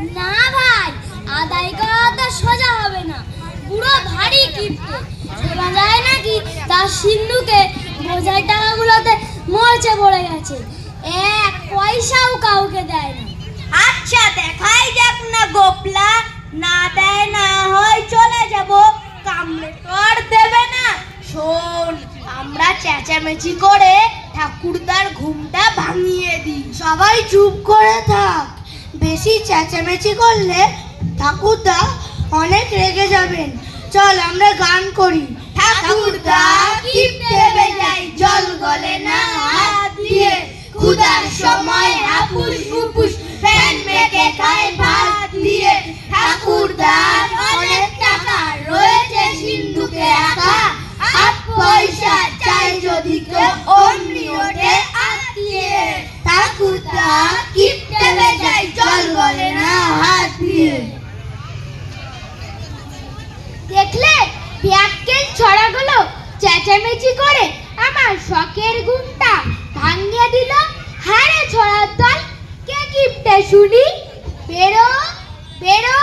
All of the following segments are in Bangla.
না ভাই, আদায় করা তো সোজা হবে না। পুরো ভারী কিপটে শোনা যায় নাকি? তার সিন্ধুকে বোঝাই টাকাগুলোতে মরচে পড়ে গেছে। এক পয়সাও কাউকে দেয় না। আচ্ছা দেখাই যাক না গোপলা। না দেয়, না হয় চলে যাব। কামড়ে তো আর দেবে না। শোন, আমরা চেঁচামেচি করে ঠাকুরদার ঘুমটা ভাঙিয়ে দিই। সবাই চুপ করে থাক। বেশি চেঁচামেচি করলে ঠাকুরদা অনেক রেগে যাবেন। চল, আমরা গান করি। ঠাকুরদা জল গলে না দিয়ে। ক্ষুধার সময় দিয়ে। টাকা রয়েছে সিন্ধুকে আট পয়সা চাই যদি কেউ ঠাকুরদা কিপটে বেজাই জল দিয়ে। দেখলে ব্যাককেল ছড়াগুলো চেঁচামেচি করে আমার শখের ঘুমটা ভাঙিয়ে দিল। হারে ছড়ার দল, কে কিপটে শুনি? বেরো বেরো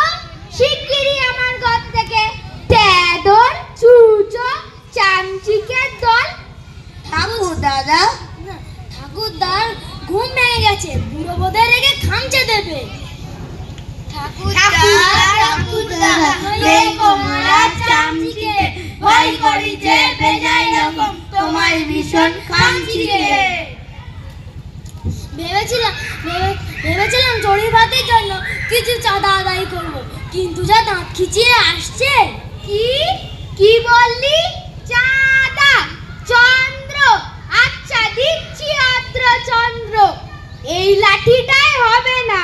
শিগগিরই আমার ঘর থেকে ট্যাদর চুচো চামচিকের দল ঠাকুর দাদা ঠাকুরদার ঘুম ভেঙে গেছে বুড়ো বোধে রেগে খামচে দেবে ভয় করি যে বেজাই রকম তোমায় ভীষণ খামচিকে ভেবেছিলাম ভেবেছিলাম চড়ি ভাতের জন্য কিছু চাঁদা আদায় করব কিন্তু যা দাঁত খিচিয়ে আসছে। কি? কি বললি? চাঁদা চন্দ্র আচ্ছা দিচ্ছি আদ্র চন্দ্র। এই লাঠিটাই হবে না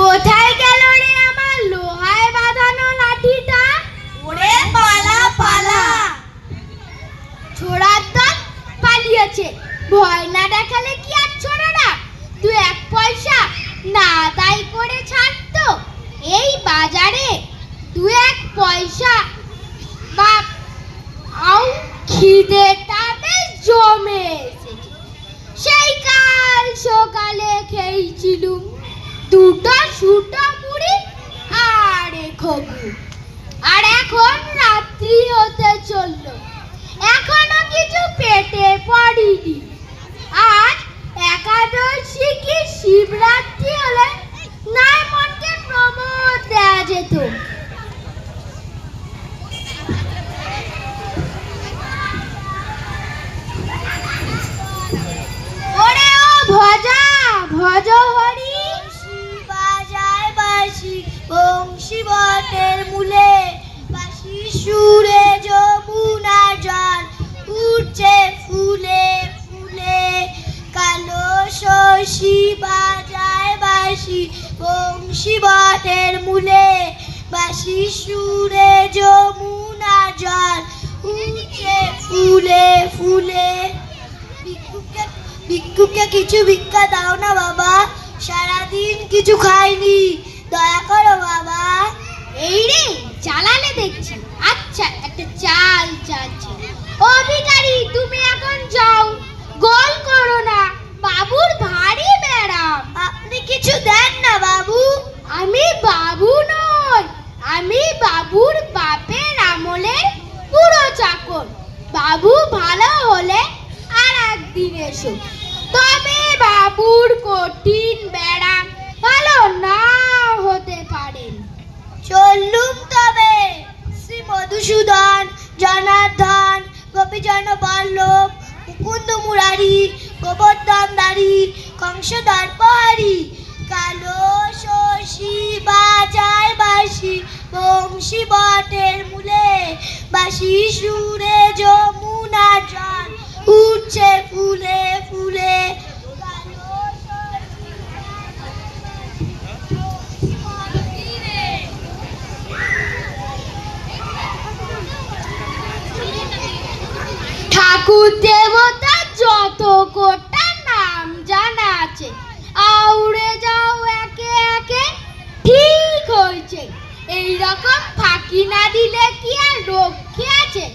কোথায় গেল রে আমার লোহায় বাঁধানো লাঠিটা ওরে পালা পালা ছোড়ার দল পালিয়েছে ভয় না দেখালে কি আর ছোড়ে না দু এক পয়সা না তাই করে ছাড়তো এই বাজারে দু এক পয়সা বাপ আউ খিদেটা বেশ জমে এসেছে সেই কাল সকালে খেয়েছিলুম দুটো সুটো মুড়ি আর এ খবু আর এখন রাত্রি হতে চলল এখনও কিছু পেটে পড়িনি আজ একাদশী কি শিবরাত্রি হলে নয় মনকে প্রমোদ দেয়া যেত ওরে ও ভজা ভজ হরি বাজায় বাসি বংশী বটের মূলে বাসি সুরে যমুনা জল উঠছে ফুলে ফুলে কালো শশী বাজায় বাসি বংশী বটের মূলে বাসি সুরে যমুনা জল উঠছে ফুলে ফুলে ভিক্ষুকে ভিক্ষুকে কিছু ভিক্ষা দাও না বাবা। সারাদিন কিছু খাইনি। দয়া করো বাবা। এই রে চালালে দেখছি। আচ্ছা একটা চাল চালছি ও ভিখারি তুমি এখন যাও। গোল করো না। বাবুর ভারী ব্যারাম। আপনি কিছু দেন না বাবু। আমি বাবু নই। আমি বাবুর বাপের আমলের পুরো চাকর। বাবু ভালো হলে আর একদিন এসো। তবে বাবুর কঠিন ব্যারাম ভালো না হতে পারেন চললুম তবে, শ্রী মধুসূদন, জনার্দন, গোপীজন বল্লভ মুকুন্দ মুরারি গোবর্ধন দারি কংসধর পাহাড়ি কালো শশী বাজায় বাসি বংশী বটের মূলে বাসি সুরে যমুনা জল, উঠছে ফুলে ফুলে কোটা নাম জানা আছে। আউড়ে যাও একে একে, ঠিক হয়েছে। এই রকম ফাঁকি না দিলে কি আর রক্ষে আছে?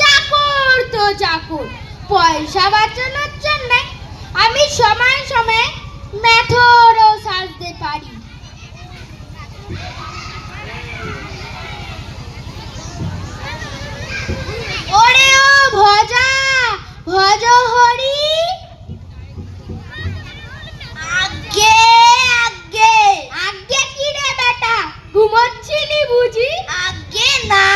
চাকর তো চাকর, পয়সা বাঁচানোর জন্য আমি সময় সময় ম্যাথরও সাজতে পারি। ভজ হরি আগে আগে আগে কি রে বেটা? ঘুমোচ্ছিলি বুঝি? আগে না।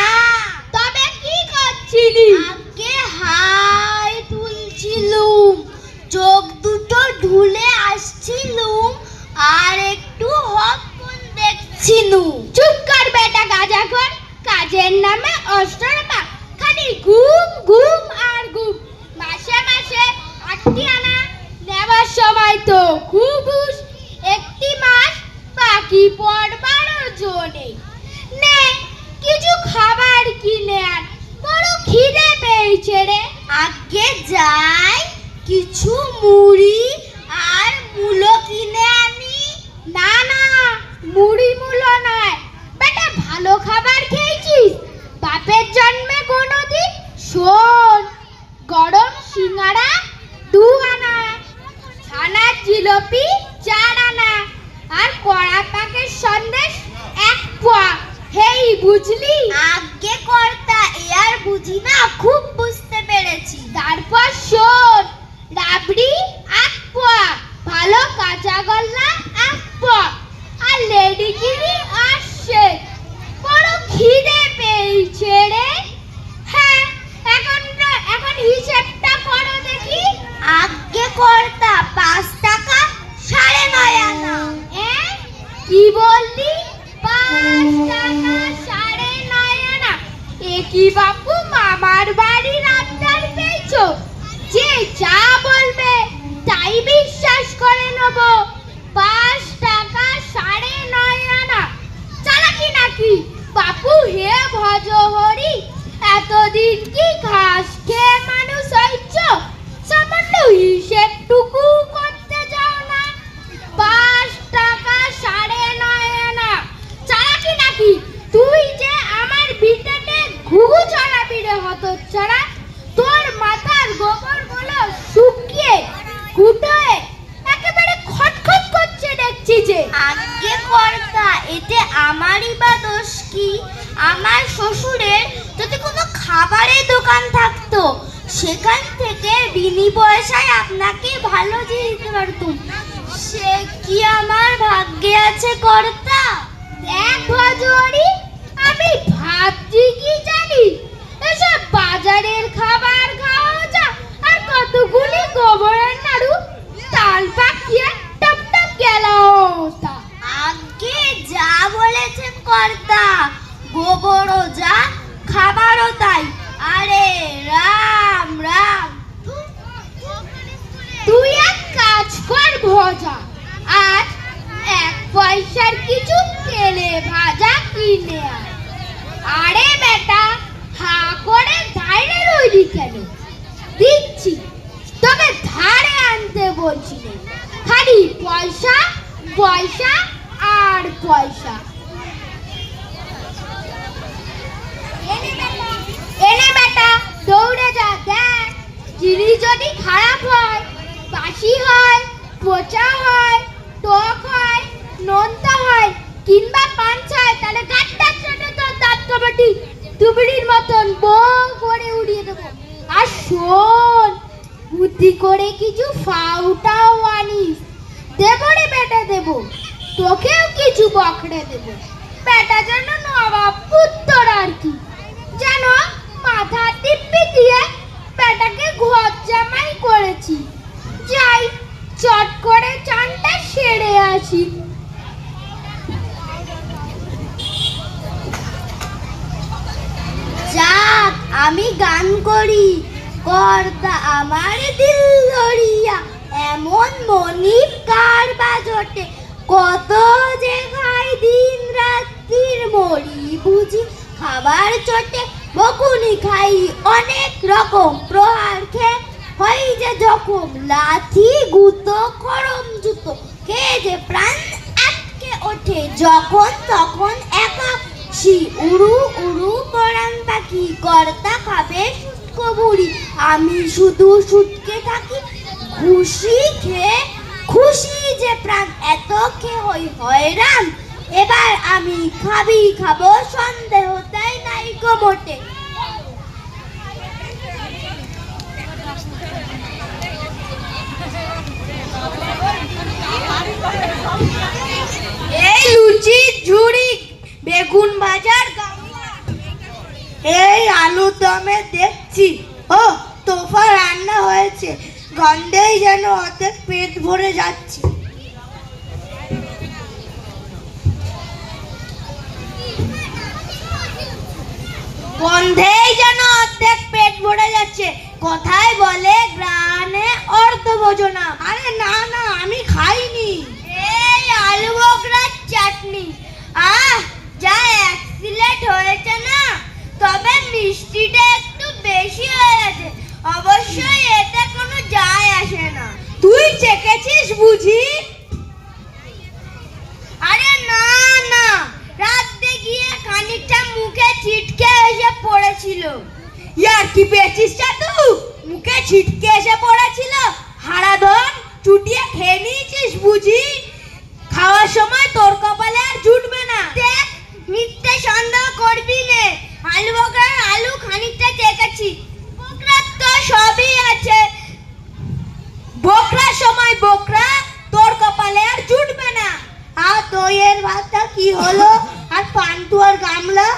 তবে কি করছিলি? আগে হাই তুলছিলুম। চোখ দুটো ঢুলে আসছিলুম আর একটু হক দেখছিলুম। চুপ কর বেটা গাজা কর কাজের নামে অস্ত্র পাক মুড়ি আর মূলো কিনে আনি। না না, মুড়ি মুলো নয়। বেটা, ভালো খাবার খেয়েছিস? বাপের জন্মে কোনোদিন শোন, গরম সিঙ্গারা দু আনা ছানার জিলিপি চার আনা, আর কড়া পাকের সন্দেশ এক পোয়া। হেই, বুঝলি? আগে কর্তা, এ আর বুঝি না, খুব খারাপ হয়, বাসি হয়, পচা হয়, টক হয়, নোনতা হয়, কিংবা পাঞ্চা হয় তাহলে গাট্টার ছোটে তোর দাঁত কবাটি তুবড়ির মতন বউ করে উড়িয়ে দেবো। আর শোন, বুদ্ধি করে কিছু ফাউটাও আনিস। দেবো রে বেটা দেবো, তোকেও কিছু বকড়ে দেবো। বেটা যেন নবাব পুত্তর আর কি। যেন মাথা টিপ্পি দিয়ে বেটাকে ঘর জামাই করেছি। যাই, চট করে চানটা সেরে আসি। যাক, আমি গান করি। কর্তা আমার দিল ধরিয়া এমন মনিব কার বাজটে কত যে খাই দিন রাত্রির মরি বুঝি, খাবার চটে বকুনি খাই। অনেক রকম প্রহার খেয়ে হই যে যখন লাথি, গুতো খরম জুতো, কে যে প্রাণ আটকে ওঠে, যখন তখন একা সি উড়ু উড়ু পরাণ পাখি, কর্তা খাবে শুটকো বুড়ি, আমি শুধু শুটকে থাকি, খুশি খেয়ে, খুশি যে প্রাণ, এত খেয়ে হই হয়রান, এবার আমি খাবি খাব, সন্দেহ তাই নাই গো এই লুচি, ঝুড়ি, বেগুন ভাজার এই আলু দমে দেখছি। ও, তোফা রান্না হয়েছে। গন্ধেই যেন অর্ধেক পেট ভরে যাচ্ছে। গন্ধেই যেন অর্ধেক পেট ভরে যাচ্ছে। কথায় বলে গ্রানে অর্ধ ভোজনা আরে না না আমি খাইনি। এই আলু বকরার চাটনি। আহ যা অ্যাক্সিলেট হয়েছে না? তবে মিষ্টিটা একটু বেশি হয়ে গেছে। অবশ্যই এতে কোনো যায় আসে না। তুই চেকেছিস বুঝি? আরে না না। রাতে গিয়ে খানিকটা মুখে ছিটকে এসে পড়েছিল। ইয়ার কি পেয়েছিস চাতু মুখে ছিটকে এসে পড়েছিল। হারাধন, চুটিয়ে খেয়ে নিয়েছিস বুঝি? খাওয়ার সময় তোর কপালে আর জুটবে না। দেখ, মিথ্যে সন্দেহ করবি নে। আলু বকরার আলু খানিকটা চেকেছি। বকরার তো সবই আছে। বকরার সময় বকরা, তোর কপালে আর জুটবে না। আর দইয়ের ভাতটা কি হলো? আর পান্তুয়ার গামলা?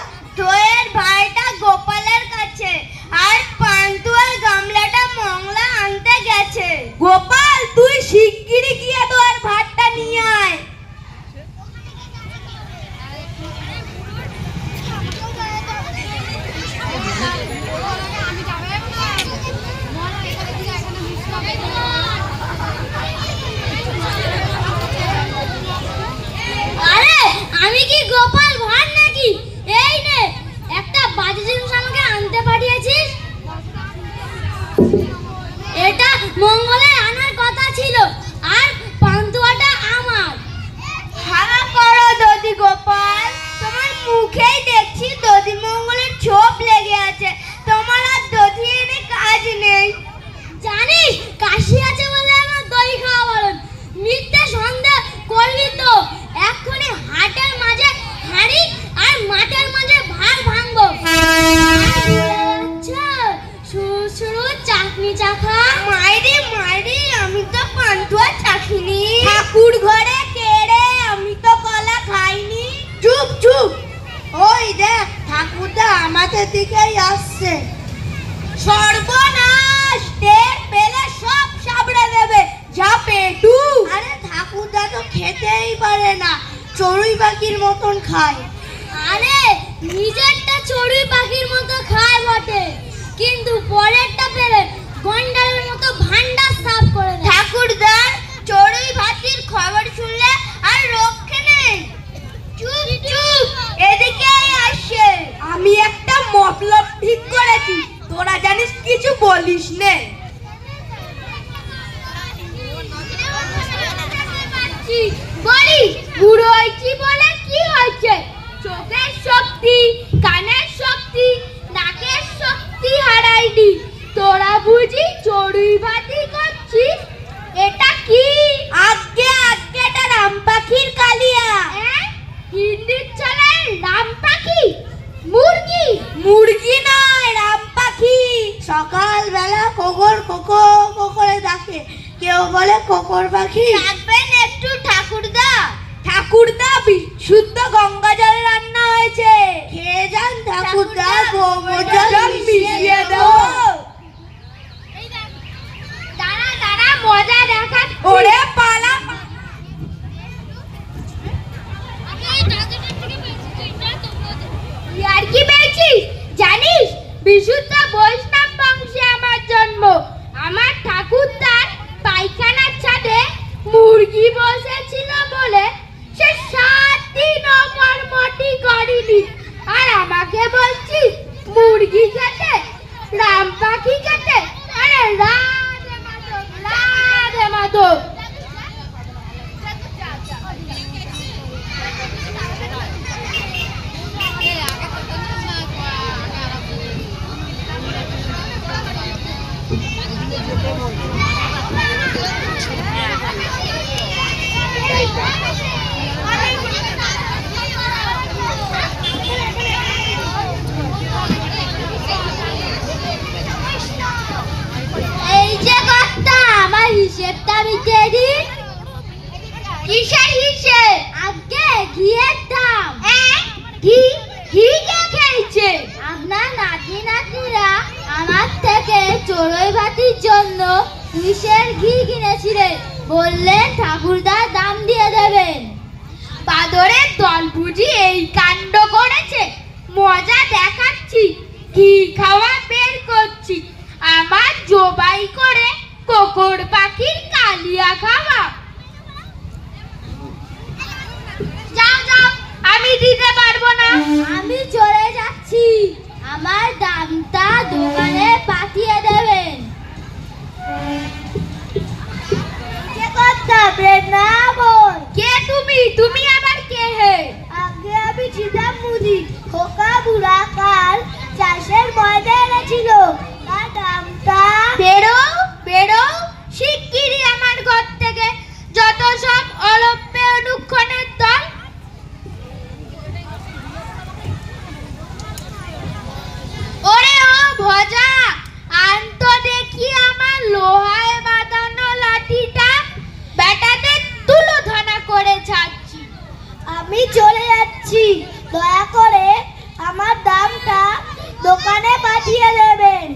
দেখছি দদি মঙ্গলের ছোপ লেগে আছে চড়ুই পাখির মতন খায়। আরে নিজেরটা চড়ুই পাখির মতো খায় বটে। কিন্তু পরেরটা পেলে গন্ডারের মতো ভান্ডার সাফ করে দেয়। ঠাকুরদার চড়ুই পাখির খবর শুনলে আর রক্ষে নেই। চুপ চুপ। এদিকে আসছে আমি একটা মতলব ঠিক করেছি তোরা জানিস কিছু বলিস নে। বলি বুড়ো হয়েছি বলে কি হয়েছে? চোখের শক্তি কানের শক্তি নাকের শক্তি হারাইনি। তোরা বুঝি চড়ুই ভাতি করছিস? এটা কি? আগে আগে এটা রাম পাখির কালিয়া। হিন্দির চালায় রাম পাখি? মুরগি? মুরগি নয় রাম পাখি। সকালবেলা কোকর কোকো কোকরে ডাকে। কেউ বলে কোকর পাখি ডাকবেন একটু ঠাকুরদা ঠাকুরদা শুদ্ধ গঙ্গা জলে রান্না হয়েছে খেয়ে যান ঠাকুরদা গোবর জল মিশিয়ে দেবো দাঁড়া দাঁড়া মজা দেখা ওরে পালা আর কি পেয়েছিস? জানিস? বিশুদ্ধ বৈষ্ণব বংশে আমার জন্ম আমার ঠাকুরদার পায়খানার ছাদে মুরগি বসেছিল বলে সে সাত দিন অমর মটি করেনি আর আমাকে বলছিস মুরগি খেতে রাম পাখি খেতে আরে রাধে মাধব রাধে মাধব এই যে কর্তা আমার হিসেবটা মিটিয়ে দিন কিসের হিসেব আগে ঘিয়ের দাম। ঘি ঘি কে খেয়েছে? আপনার নাতি নাতিরা আমার থেকে চড়ুই ভাতির জন্য কিসের ঘি কিনেছিলে বললেন ঠাকুরদার দাম দিয়ে দেবেন। বাদরের দল বুঝি এই কাণ্ড করেছে। মজা দেখাচ্ছি ঘি খাওয়া বের করছি। আমার জবাই করে কোকর পাখির কালিয়া খাওয়া। যাও যাও আমি দিতে পারব না। আমি চলে যাচ্ছি। আমার দামটা দোকানে পাঠিয়ে দেবেন। কে কথা না বল কে তুমি তুমি আবার কে হে আগে আমি ছিলাম মুদি খোকা বুড়া কাল চাষের ময়দা এনেছিল তার দামটা বেরো বেরো শিগগিরই আমার ঘর থেকে যত সব অলপ্যে অনুক্ষণের দল ওরে ও ভজা আন্ত দেখি আমার লোহায় বাঁধানো লাঠিটা বেটাতে তুলো ধনা করে ছাড়ছি আমি চলে যাচ্ছি দয়া করে আমার দামটা দোকানে পাঠিয়ে দেবেন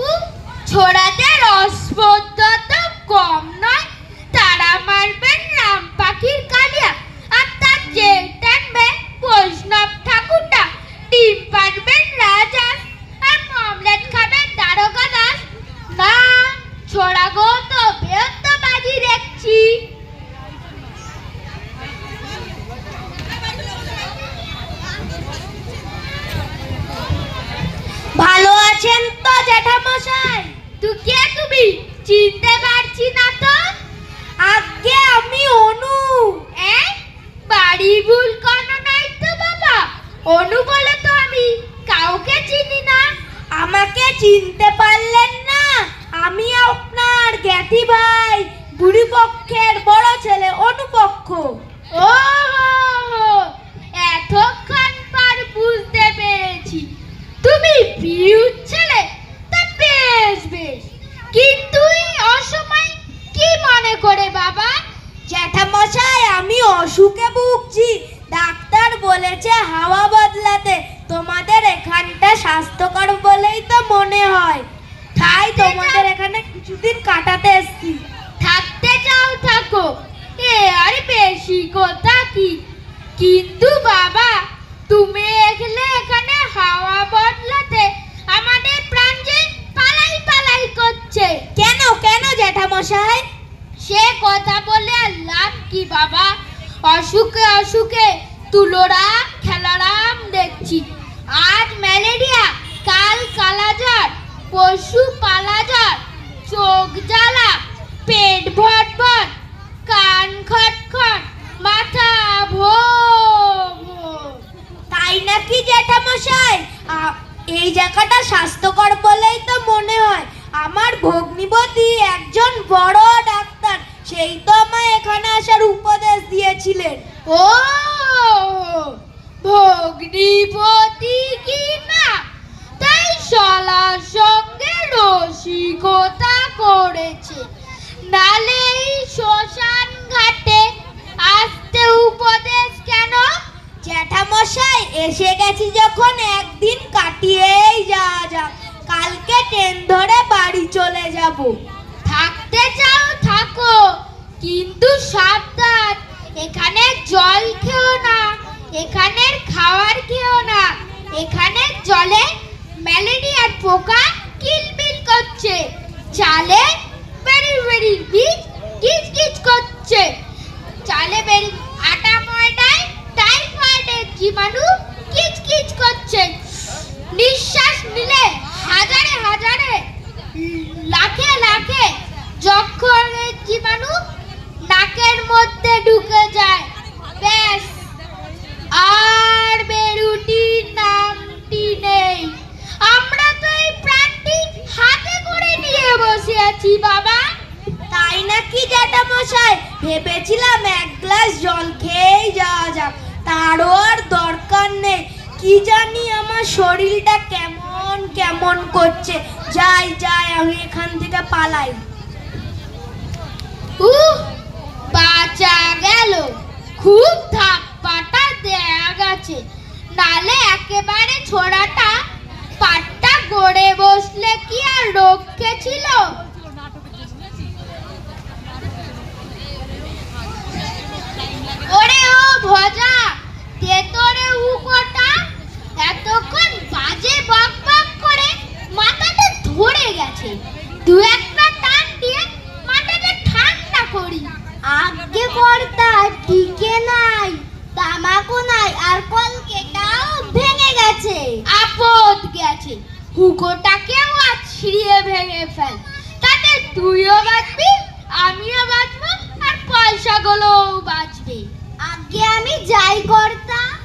উহ, ছোড়াতে রসপদ্মা তো কম নয় তারা মারবেন রাম পাখির কালিয়া আর তার যে টানবে বৈষ্ণব ঠাকুরটা ডিম পারবেন রাজা আর মমলেট খাবেন দ্বারকা দাস না ছোড়া গো তো বেহত্ত বাজি দেখছি ভালো আছেন তো জ্যাঠামশাই তুই কে তুমি চিনতে পারছি না তো আগে আমি অনু এ বাড়ি ভুল কোনো নাই তো বাবা অনু বলে তো আমি কাউকে চিনি না আমাকে চিনতে পারলেন না আমি আপনার জ্ঞাতি ভাই বুড়ি পক্ষের বড় ছেলে অনুপক্ষ ও এতক্ষণ পর বুঝতে পেরেছি তুমি বিউর ছেলে তা বেশ বেশ কিন্তু এই অসময় কি মনে করে বাবা জ্যাঠামশাই আমি অসুখে ভুগছি ডাক্তার বলেছে হাওয়া বদলাতে তোমাদের এখানটা স্বাস্থ্যকর বলেই তো মনে হয় তাই তোমাদের এখানে কিছুদিন কাটাতে এসছি থাকতে চাও থাকো এ আর বেশি কথা কি কিন্তু বাবা তুমি এগলে এখানে হাওয়া বদলাতে আমাদের প্রাণ যে পালাই পালাই করছে কেন কেন জ্যাঠামশাই সে কথা বলে আর লাভ কি বাবা? অসুখে অসুখে তুলোরাম খেলারাম দেখছি। আজ ম্যালেরিয়া, কাল কালাজার পশু পালাজার। চোখ জ্বালা, পেট ভট ভট কান খটখট, মাথা ভো। তাই নাকি জ্যাঠামশাই? এই জায়গাটা স্বাস্থ্যকর বলেই তো মনে হয়। আমার ভগ্নিপতি একজন বড় ডাক্তার। সেই তো আমায় এখানে আসার উপদেশ দিয়েছিলেন। ও ভগ্নিপতি কি না? তাই শালার সঙ্গে রসিকতা করেছে। নালে এই শ্মশান ঘাটে আসতে উপদেশ কেন? জ্যাঠামশাই এসে গেছি যখন একদিন কাটিয়েই যাওয়া যাক। কালকে ট্রেন ধরে বাড়ি চলে যাব। থাকতে চাও থাকো কিন্তু সাবধান। এখানে জল খেও না এখানের খাবার খেও না। এখানের জলে ম্যালেরিয়ার পোকা কিলবিল করছে। চালে বেরি বেরি বীজ কিচ কিচ করছে। চালে বেরি, আটা ময়দায় টাইফয়েডের জীবাণু কিচ কিচ করছে। নিঃশ্বাস নিলে হাজারে হাজারে লাখে লাখে যক্ষরের জীবাণু নাকের মধ্যে ঢুকে যায় ব্যাস আর বেরুটির নামটি নেই আমরা তো এই প্রাণটি হাতে করে নিয়ে বসে আছি বাবা তাই নাকি জ্যাঠামশাই ভেবেছিলাম এক গ্লাস জল খেয়েই যাওয়া যাক। তারও আর দরকার নেই। কি জানি আমার শরীরটা কেমন কেমন করছে। যাই যাই, আমি এখান থেকে পালাই। বাঁচা গেল। খুব ধাপ্পাটা দেয়া গেছে। নালে একেবারে ছোড়াটা। পাটটা গড়ে বসলে কি আর রক্ষে ছিল? ভজা তেতরে উকোটা। এতক্ষণ বাজে বক বক করে মাথাটা ধরে গেছে। দু একটা টান দিয়ে মাথাটা ঠান্ডা করি। আগে পড়তা টিকে নাই, তামাকু নাই, আর কলকেটাও ভেঙে গেছে। আপদ গেছে। হুকোটাকেও আর ছিঁড়িয়ে ভেঙে ফেল। তাতে তুইও বাঁচবি, আমিও বাঁচবো, আর পয়সাগুলোও বাঁচবে। আগে আমি যাই করতাম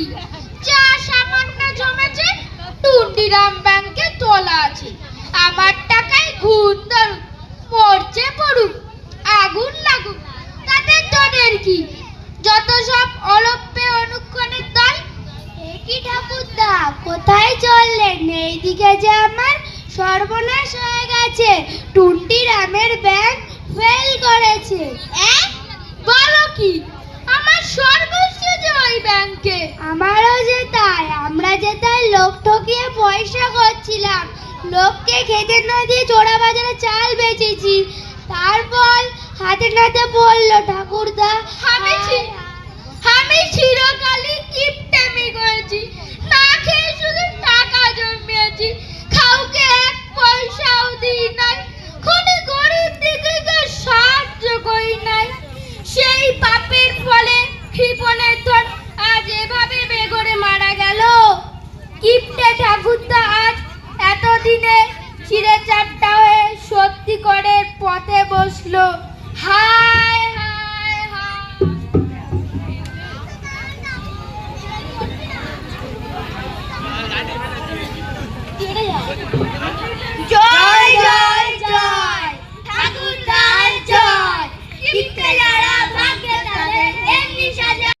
আছি। যা সামান্য জমেছে টুন্ডিরাম ব্যাংকে তোলা আছে। আমার টাকায় ঘুষ